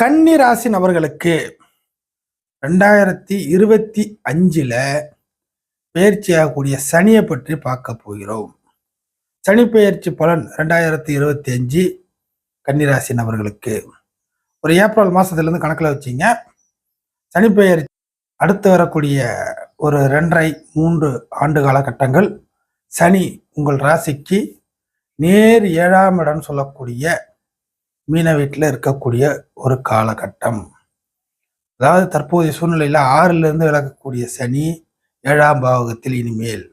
கன்னி ராசி நபர்களுக்கு ரெண்டாயிரத்தி இருபத்தி அஞ்சில் பயிற்சியாகக்கூடிய சனியை பற்றி பார்க்க போகிறோம். சனி பயிற்சி பலன் ரெண்டாயிரத்தி இருபத்தி அஞ்சு கன்னிராசி நபர்களுக்கு. ஒரு ஏப்ரல் மாதத்துலேருந்து கணக்கில் வச்சிங்க. சனி பயிற்சி அடுத்து வரக்கூடிய ஒரு ரெண்டரை மூன்று ஆண்டு காலகட்டங்கள் சனி உங்கள் ராசிக்கு நேர் ஏழாம் இடம் சொல்லக்கூடிய மீன வீட்டில் இருக்கக்கூடிய ஒரு காலகட்டம். அதாவது தற்போதைய சூழ்நிலையில் ஆறிலிருந்து விளக்கக்கூடிய சனி ஏழாம் பாவகத்தில் இனிமேல்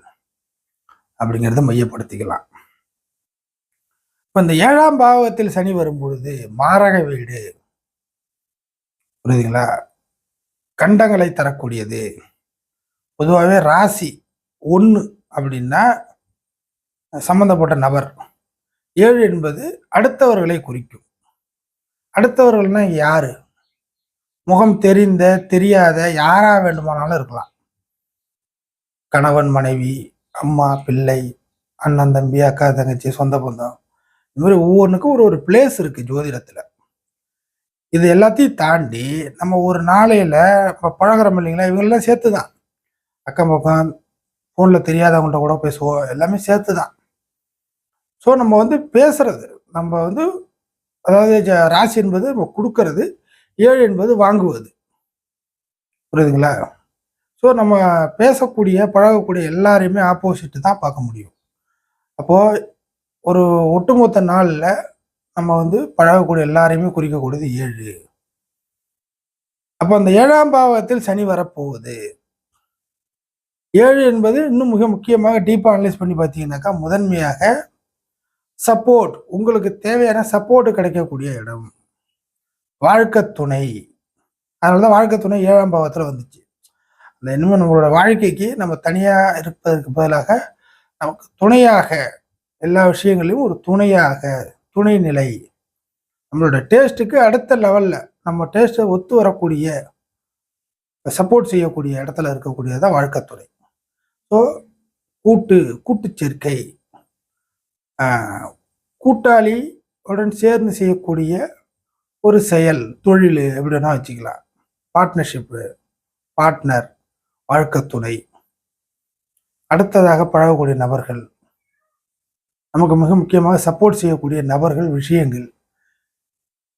அப்படிங்கிறத மையப்படுத்திக்கலாம். இப்போ இந்த ஏழாம் பாவகத்தில் சனி வரும்பொழுது மாரக வீடு புரியுதுங்களா? கண்டங்களை தரக்கூடியது. பொதுவாகவே ராசி ஒன்று அப்படின்னா சம்பந்தப்பட்ட நபர். ஏழு என்பது அடுத்தவர்களை குறிக்கும். அடுத்தவர்கள்னா யாரு? முகம் தெரிந்த தெரியாத யாரா வேண்டுமானாலும் இருக்கலாம். கணவன் மனைவி அம்மா பிள்ளை அண்ணன் தம்பி அக்கா தங்கச்சி சொந்த பந்தம். இந்த மாதிரி ஒவ்வொன்றுக்கும் ஒரு ஒரு பிளேஸ் இருக்கு ஜோதிடத்துல. இது எல்லாத்தையும் தாண்டி நம்ம ஒரு நாளையில இப்போ பழகிறோம் இல்லைங்களா? இவங்கெல்லாம் சேர்த்து தான் அக்கம் பக்கம் ஃபோனில் தெரியாதவங்கள்ட்ட கூட பேசுவோம். எல்லாமே சேர்த்து தான் ஸோ நம்ம வந்து பேசுறது நம்ம வந்து அதாவது ஜ- ராசி என்பது நம்ம கொடுக்கறது ஏழு என்பது வாங்குவது. புரியுதுங்களா? ஸோ நம்ம பேசக்கூடிய பழகக்கூடிய எல்லாரையுமே ஆப்போசிட் தான் பார்க்க முடியும். அப்போது ஒரு ஒட்டுமொத்த நாளில் நம்ம வந்து பழகக்கூடிய எல்லாரையுமே குறிக்கக்கூடியது ஏழு. அப்போ அந்த ஏழாம் பாவத்தில் சனி வரப்போகுது. ஏழு என்பது இன்னும் மிக முக்கியமாக டீப்பாக அனலைஸ் பண்ணி பார்த்தீங்கன்னாக்கா முதன்மையாக சப்போர்ட் உங்களுக்கு தேவையான சப்போர்ட் கிடைக்கக்கூடிய இடம். வாழ்க்கை துணை. அதனால தான் வாழ்க்கை துணை ஏழாம் பாவத்தில் வந்துச்சு. அந்த இனிமேல் நம்மளோட வாழ்க்கைக்கு நம்ம தனியாக இருப்பதற்கு பதிலாக நமக்கு துணையாக எல்லா விஷயங்களையும் ஒரு துணையாக துணை நிலை. நம்மளோட டேஸ்ட்டுக்கு அடுத்த லெவலில் நம்ம டேஸ்ட்டை ஒத்து வரக்கூடிய சப்போர்ட் செய்யக்கூடிய இடத்துல இருக்கக்கூடியதான் வாழ்க்கை துணை. ஸோ கூட்டு கூட்டு சேர்க்கை. கூட்டாளி உடன் சேர்ந்து செய்யக்கூடிய ஒரு செயல் தொழில் எப்படின்னா வச்சுக்கலாம். பார்ட்னர்ஷிப்பு பார்ட்னர் வாழ்க்கை துணை அடுத்ததாக பழகக்கூடிய நபர்கள். நமக்கு மிக முக்கியமாக சப்போர்ட் செய்யக்கூடிய நபர்கள் விஷயங்கள்.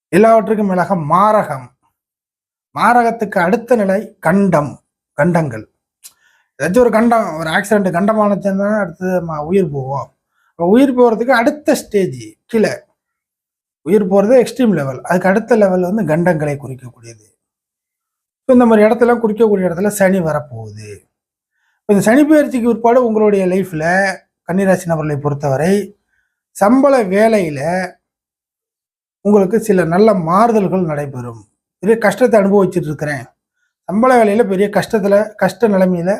எல்லாவற்றுக்கும் மேலாக மாரகம். மாரகத்துக்கு அடுத்த நிலை கண்டம் கண்டங்கள். ஏதாச்சும் ஒரு கண்டம் ஒரு ஆக்சிடென்ட் கண்டமானச்சுன்னா அடுத்தது உயிர் போவோம். உயிர் போகிறதுக்கு அடுத்த ஸ்டேஜ் கீழே உயிர் போகிறது எக்ஸ்ட்ரீம் லெவல் அதுக்கு அடுத்த லெவல் வந்து கண்டங்களை குறிக்கக்கூடியது. ஸோ இந்த மாதிரி இடத்துல குறிக்கக்கூடிய இடத்துல சனி வரப்போகுது. இப்போ இந்த சனி பயிற்சிக்கு பிற்பாடு உங்களுடைய லைஃப்பில் கன்னிராசி நபர்களை பொறுத்தவரை சம்பள வேலையில் உங்களுக்கு சில நல்ல மாறுதல்கள் நடைபெறும். பெரிய கஷ்டத்தை அனுபவிச்சுட்டு இருக்கிறேன். சம்பள வேலையில் பெரிய கஷ்டத்தில் கஷ்ட நிலைமையில்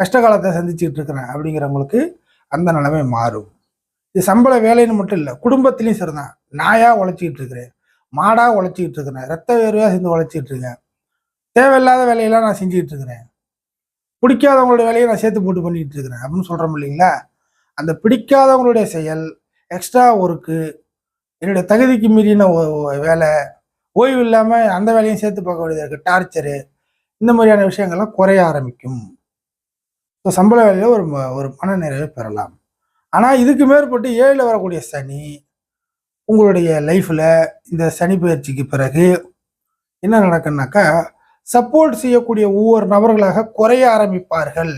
கஷ்ட காலத்தை சந்திச்சுட்டு இருக்கிறேன் அப்படிங்கிறவங்களுக்கு அந்த நிலைமை மாறும். இது சம்பள வேலைன்னு மட்டும் இல்லை குடும்பத்திலையும் சரிதான். நாயாக உழைச்சிக்கிட்டு இருக்கிறேன். மாடாக உழைச்சிக்கிட்டு இருக்கிறேன். ரத்த வேர்வையாக சேர்ந்து உழைச்சிக்கிட்டு இருக்கேன். தேவையில்லாத வேலையெல்லாம் நான் செஞ்சுக்கிட்டு இருக்கிறேன். பிடிக்காதவங்களோட வேலையை நான் சேர்த்து போட்டு பண்ணிக்கிட்டு இருக்கிறேன். அப்படின்னு சொல்கிறோம் இல்லைங்களா? அந்த பிடிக்காதவங்களுடைய செயல் எக்ஸ்ட்ரா ஒர்க்கு என்னுடைய தகுதிக்கு மீறின வேலை ஓய்வு இல்லாமல் அந்த வேலையும் சேர்த்து பார்க்க வேண்டியதாக இருக்குது டார்ச்சரு இந்த மாதிரியான விஷயங்கள்லாம் குறைய ஆரம்பிக்கும். ஸோ சம்பள வேலையில் ஒரு ஒரு மனநிறைவை பெறலாம். ஆனால் இதுக்கு மேற்பட்டு ஏழில் வரக்கூடிய சனி உங்களுடைய லைஃப்பில் இந்த சனி பயிற்சிக்கு பிறகு என்ன நடக்குன்னாக்கா சப்போர்ட் செய்யக்கூடிய ஒவ்வொரு நபர்களாக குறைய ஆரம்பிப்பார்கள்.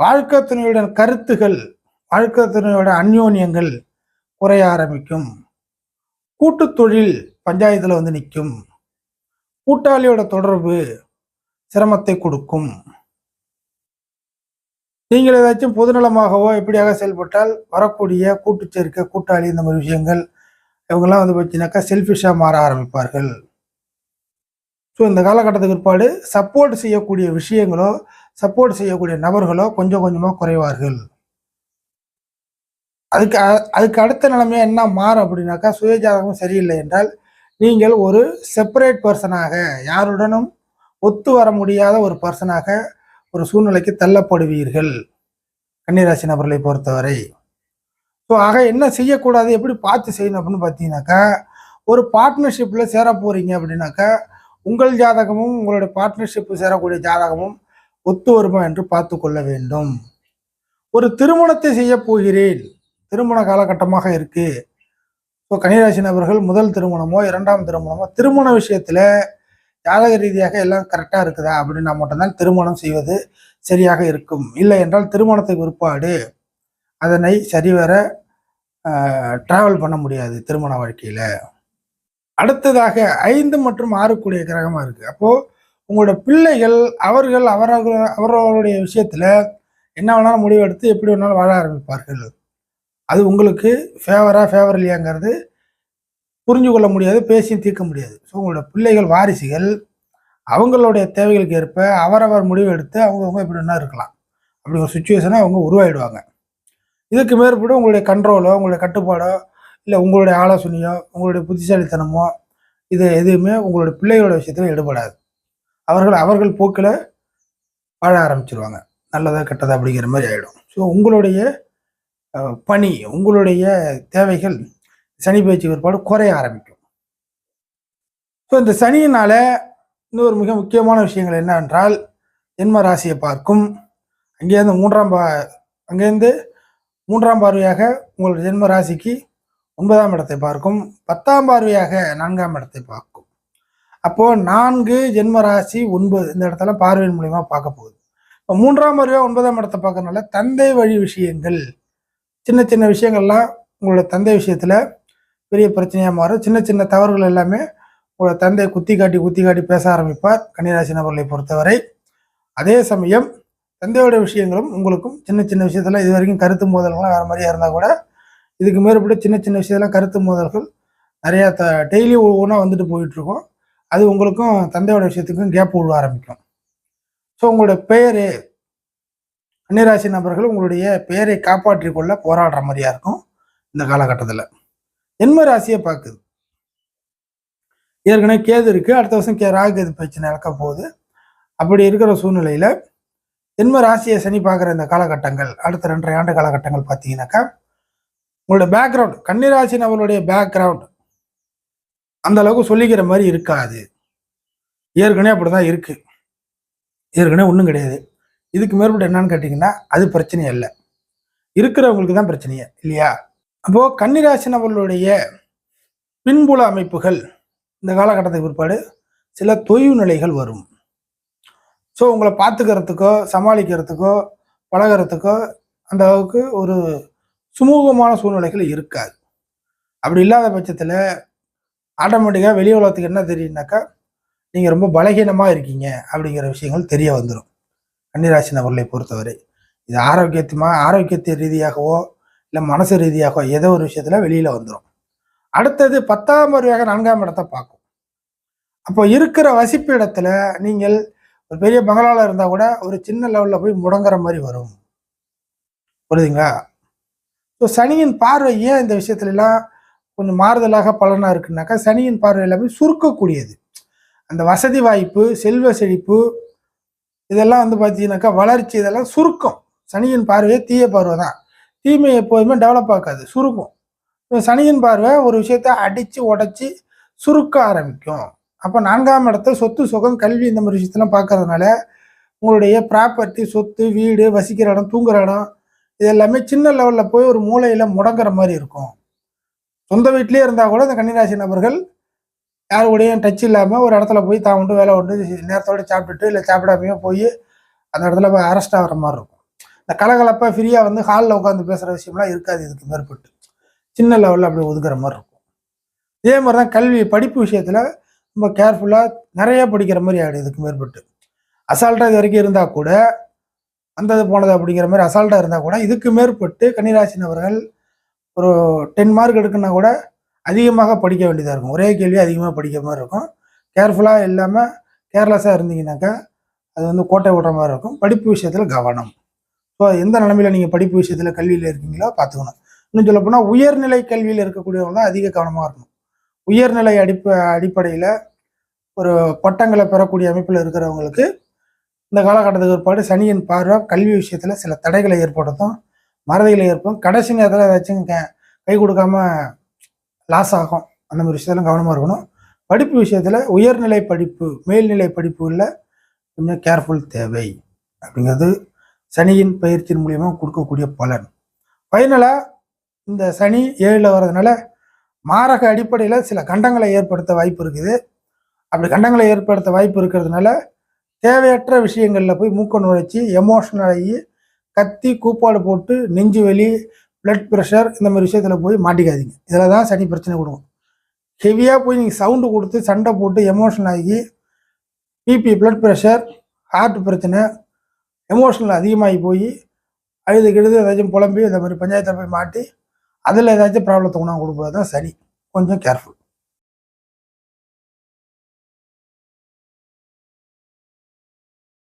வாழ்க்கை துணையுடன் கருத்துகள் வாழ்க்கை துணையோட அந்யோன்யங்கள் குறைய ஆரம்பிக்கும். கூட்டு தொழில் பஞ்சாயத்தில் வந்து நிற்கும் கூட்டாளியோட தொடர்பு சிரமத்தை கொடுக்கும். நீங்கள் ஏதாச்சும் பொதுநலமாகவோ எப்படியாக செயல்பட்டால் வரக்கூடிய கூட்டு சேர்க்கை கூட்டாளி இந்த மாதிரி விஷயங்கள் இவங்கெல்லாம் வந்து பார்த்தீங்கன்னாக்கா செல்ஃபிஷாக மாற ஆரம்பிப்பார்கள். ஸோ இந்த காலகட்டத்துக்கு பிற்பாடு சப்போர்ட் செய்யக்கூடிய விஷயங்களோ சப்போர்ட் செய்யக்கூடிய நபர்களோ கொஞ்சம் கொஞ்சமாக குறைவார்கள். அதுக்கு அதுக்கு அடுத்த நிலைமையாக என்ன மாறும் அப்படின்னாக்கா சுயஜாதகம் சரியில்லை என்றால் நீங்கள் ஒரு செப்பரேட் பர்சனாக யாருடனும் ஒத்து வர முடியாத ஒரு பர்சனாக ஒரு சூழ்நிலைக்கு தள்ளப்படுவீர்கள் கன்னிராசி நபர்களை பொறுத்தவரை. ஸோ ஆக என்ன செய்யக்கூடாது? எப்படி பார்த்து செய்யணும் அப்படின்னு பார்த்தீங்கன்னாக்கா ஒரு பார்ட்னர்ஷிப்பில் சேர போகிறீங்க அப்படின்னாக்கா உங்கள் ஜாதகமும் உங்களுடைய பார்ட்னர்ஷிப்பு சேரக்கூடிய ஜாதகமும் ஒத்து வருமா என்று பார்த்து கொள்ள வேண்டும். ஒரு திருமணத்தை செய்ய போகிறேன். திருமண காலகட்டமாக இருக்குது இப்போ கன்னிராசி நபர்கள் முதல் திருமணமோ இரண்டாம் திருமணமோ திருமண விஷயத்தில் ஜாதக ரீதியாக எல்லாம் கரெக்டாக இருக்குதா அப்படின்னா மட்டும்தான் திருமணம் செய்வது சரியாக இருக்கும். இல்லை என்றால் திருமணத்தை பிற்பாடு அதனை சரிவர டிராவல் பண்ண முடியாது திருமண வாழ்க்கையில். அடுத்ததாக ஐந்து மற்றும் ஆறுக்குரிய கிரகமாக இருக்குது அப்போது உங்களோட பிள்ளைகள் அவர்கள் அவர்கள் அவர்களுடைய விஷயத்தில் என்ன வேணாலும் முடிவெடுத்து எப்படி வேணாலும் வாழ ஆரம்பிப்பார்கள். அது உங்களுக்கு ஃபேவரா ஃபேவர் இல்லையாங்கிறது புரிஞ்சு கொள்ள முடியாது பேசியும் தீர்க்க முடியாது. ஸோ உங்களோட பிள்ளைகள் வாரிசுகள் அவங்களுடைய தேவைகளுக்கு ஏற்ப அவரவர் முடிவு எடுத்து அவங்கவுங்க இப்படி என்ன இருக்கலாம். அப்படி ஒரு சுச்சுவேஷனை அவங்க உருவாயிடுவாங்க. இதுக்கு மேற்பட உங்களுடைய கண்ட்ரோலோ உங்களுடைய கட்டுப்பாடோ இல்லை உங்களுடைய ஆலோசனையோ உங்களுடைய புத்திசாலித்தனமோ இது எதுவுமே உங்களுடைய பிள்ளைகளோட விஷயத்தில் ஈடுபடாது. அவர்கள் அவர்கள் போக்கில் வாழ ஆரம்பிச்சிருவாங்க. நல்லதா கெட்டதா அப்படிங்கிற மாதிரி ஆகிடும் ஸோ உங்களுடைய பணி உங்களுடைய தேவைகள் சனி பயிற்சி ஏற்பாடு குறைய ஆரம்பிக்கும். ஸோ இந்த சனியினால இன்னொரு மிக முக்கியமான விஷயங்கள் என்னவென்றால் ஜென்ம ராசியை பார்க்கும். அங்கேருந்து மூன்றாம் பா அங்கேருந்து மூன்றாம் பார்வையாக உங்கள் ஜென்ம ராசிக்கு ஒன்பதாம் இடத்தை பார்க்கும். பத்தாம் பார்வையாக நான்காம் இடத்தை பார்க்கும். அப்போது நான்கு ஜென்ம ராசி ஒன்பது இந்த இடத்துல பார்வையின் மூலிமா பார்க்க போகுது. இப்போ மூன்றாம் பார்வையாக ஒன்பதாம் இடத்தை பார்க்கறதுனால தந்தை வழி விஷயங்கள் சின்ன சின்ன விஷயங்கள்லாம் உங்களோட தந்தை விஷயத்தில் பெரிய பிரச்சனையாக மாறும். சின்ன சின்ன தவறுகள் எல்லாமே உங்களோட தந்தை குத்தி காட்டி குத்தி காட்டி பேச ஆரம்பிப்பார் கன்னிராசி நபர்களை பொறுத்தவரை. அதே சமயம் தந்தையோட விஷயங்களும் உங்களுக்கும் சின்ன சின்ன விஷயத்துல இது வரைக்கும் கருத்து மோதல்கள்லாம் வேறு மாதிரியா இருந்தால் கூட இதுக்கு மேற்பட்டு சின்ன சின்ன விஷயத்துல கருத்து மோதல்கள் நிறையா த டெய்லி ஒவ்வொன்றா வந்துட்டு போயிட்டுருக்கோம். அது உங்களுக்கும் தந்தையோட விஷயத்துக்கும் கேப் விட ஆரம்பிக்கும். ஸோ உங்களோட பெயர் கன்னிராசி நபர்கள் உங்களுடைய பெயரை காப்பாற்றிக்கொள்ள போராடுற மாதிரியா இருக்கும் இந்த காலகட்டத்தில். ஜென்ம ராசியை பார்க்குது. ஏற்கனவே கேது இருக்குது அடுத்த வருஷம் கே ராகு கேது பிரச்சனை நடக்க போகுது. அப்படி இருக்கிற சூழ்நிலையில் ஜென்ம ராசியை சனி பார்க்குற இந்த காலகட்டங்கள் அடுத்த ரெண்டரை ஆண்டு காலகட்டங்கள் பார்த்தீங்கன்னாக்கா உங்களோட பேக்ரவுண்ட் கன்னிராசி நபருடைய பேக்ரவுண்ட் அந்த அளவுக்கு சொல்லிக்கிற மாதிரி இருக்காது. ஏற்கனவே அப்படிதான் இருக்குது ஏற்கனவே ஒன்றும் கிடையாது. இதுக்கு மேற்பட்டு என்னன்னு கேட்டிங்கன்னா அது பிரச்சனை இல்லை. இருக்கிறவங்களுக்கு தான் பிரச்சனையே இல்லையா? அப்போ கன்னிராசி நபர்களுடைய பின்புல அமைப்புகள் இந்த காலகட்டத்துக்கு பிற்பாடு சில தொய்வு நிலைகள் வரும். ஸோ உங்களை பார்த்துக்கிறதுக்கோ சமாளிக்கிறதுக்கோ பழகிறதுக்கோ அந்த அளவுக்கு ஒரு சுமூகமான சூழ்நிலைகள் இருக்காது. அப்படி இல்லாத பட்சத்தில் ஆட்டோமேட்டிக்காக வெளி உலகத்துக்கு என்ன தெரியும்னாக்கா நீங்கள் ரொம்ப பலகீனமாக இருக்கீங்க அப்படிங்கிற விஷயங்கள் தெரிய வந்துடும் கன்னிராசி நபர்களை பொறுத்தவரை. இது ஆரோக்கியத்துமா ஆரோக்கியத்தை ரீதியாகவோ இல்லை மனசு ரீதியாக ஏதோ ஒரு விஷயத்தில் வெளியில் வந்துடும் அடுத்தது பத்தாம் வருவாக நான்காம் இடத்தை பார்க்கும். அப்போ இருக்கிற வசிப்பு இடத்துல நீங்கள் ஒரு பெரிய பங்களாவில் இருந்தால் கூட ஒரு சின்ன லெவலில் போய் முடங்குற மாதிரி வரும். புரியுதுங்களா? ஸோ சனியின் பார்வை ஏன் இந்த விஷயத்துல எல்லாம் கொஞ்சம் மாறுதலாக பலனாக இருக்குனாக்கா சனியின் பார்வை எல்லாமே சுருக்கக்கூடியது. அந்த வசதி வாய்ப்பு செல்வ செழிப்பு இதெல்லாம் வந்து பார்த்தீங்கன்னாக்கா வளர்ச்சி இதெல்லாம் சுருக்கம். சனியின் பார்வையே தீய பார்வை தான் தீமை எப்போதுமே டெவலப் ஆகாது சுருக்கும். சனியின் பார்வை ஒரு விஷயத்த அடித்து உடச்சி சுருக்க ஆரம்பிக்கும். அப்போ நான்காம் இடத்த சொத்து சுகம் கல்வி இந்த மாதிரி விஷயத்தெல்லாம் பார்க்கறதுனால உங்களுடைய ப்ராப்பர்ட்டி சொத்து வீடு வசிக்கிற இடம் தூங்குற இடம் இது எல்லாமே சின்ன லெவலில் போய் ஒரு மூலையில் முடங்குற மாதிரி இருக்கும். சொந்த வீட்லேயே இருந்தால் கூட இந்த கன்னிராசி நபர்கள் யார் கூடயும் டச் இல்லாமல் ஒரு இடத்துல போய் தான் உண்டு வேலை உண்டு நேரத்தோட சாப்பிட்டுட்டு இல்லை சாப்பிடாமையோ போய் அந்த இடத்துல போய் அரெஸ்ட் ஆகிற மாதிரி இருக்கும். இந்த கலகலப்பாக ஃப்ரீயாக வந்து ஹாலில் உட்காந்து பேசுகிற விஷயம்லாம் இருக்காது. இதுக்கு மேற்பட்டு. சின்ன லெவலில் அப்படி ஒதுக்குற மாதிரி இருக்கும். இதே மாதிரி தான் கல்வி படிப்பு விஷயத்தில் ரொம்ப கேர்ஃபுல்லாக நிறைய படிக்கிற மாதிரி ஆகிடும் இதுக்கு மேற்பட்டு. அசால்ட்டாக இது வரைக்கும் இருந்தால் கூட வந்தது போனது அப்படிங்கிற மாதிரி அசால்ட்டாக இருந்தால் கூட இதுக்கு மேற்பட்டு கன்னிராசி நபர்கள் ஒரு டென் மார்க் எடுக்குன்னா கூட அதிகமாக படிக்க வேண்டியதாக இருக்கும். ஒரே கேள்வி அதிகமாக படிக்கிற மாதிரி இருக்கும். கேர்ஃபுல்லாக இல்லாமல் கேர்லெஸ்ஸாக இருந்தீங்கன்னாக்கா அது வந்து கோட்டை விடுற மாதிரி இருக்கும். படிப்பு விஷயத்தில் கவனம். ஸோ எந்த நிலமையில நீங்கள் படிப்பு விஷயத்தில் கல்வியில் இருக்கீங்களோ பார்த்துக்கணும். இன்னும் சொல்ல போனால் உயர்நிலை கல்வியில் இருக்கக்கூடியவங்க தான் அதிக கவனமாக இருக்கணும். உயர்நிலை அடிப்ப அடிப்படையில் ஒரு பட்டங்களை பெறக்கூடிய அமைப்பில் இருக்கிறவங்களுக்கு இந்த காலகட்டத்துக்கு பிற்பாடு சனியின் பார்வை கல்வி விஷயத்தில் சில தடைகளை ஏற்படுத்தும் மறதிகளை ஏற்படும் கடைசி நேரத்தில் ஏதாச்சும் க- கை கொடுக்காம லாஸ் ஆகும். அந்த மாதிரி விஷயத்தில் கவனமாக இருக்கணும். படிப்பு விஷயத்தில் உயர்நிலை படிப்பு மேல்நிலை படிப்புகளில் கொஞ்சம் கேர்ஃபுல் தேவை. அப்படிங்கிறது சனியின் பயிற்சியின் மூலியமாக கொடுக்கக்கூடிய பலன். ஃபைனலாக இந்த சனி ஏழில் வர்றதுனால மாரக அடிப்படையில் சில கண்டங்களை ஏற்படுத்த வாய்ப்பு இருக்குது. அப்படி கண்டங்களை ஏற்படுத்த வாய்ப்பு இருக்கிறதுனால தேவையற்ற விஷயங்களில் போய் மூக்க நுழைச்சி எமோஷனல் ஆகி கத்தி கூப்பாடு போட்டு நெஞ்சு வலி பிளட் ப்ரெஷர் இந்த மாதிரி விஷயத்தில் போய் மாட்டிக்காதீங்க. இதில் தான் சனி பிரச்சனை கொடுக்கும். ஹெவியாக போய் நீங்கள் சவுண்டு கொடுத்து சண்டை போட்டு எமோஷனல் ஆகி பிபி பிளட் ப்ரெஷர் ஹார்ட் பிரச்சனை எமோஷனல் அதிகமாகி போய் அழுது கெழுது ஏதாச்சும் புலம்பி இந்த மாதிரி பஞ்சாயத்தில் போய் மாட்டி அதில் ஏதாச்சும் ப்ராப்ளத்தை உணவு கொடுப்பது தான் சரி. கொஞ்சம் கேர்ஃபுல்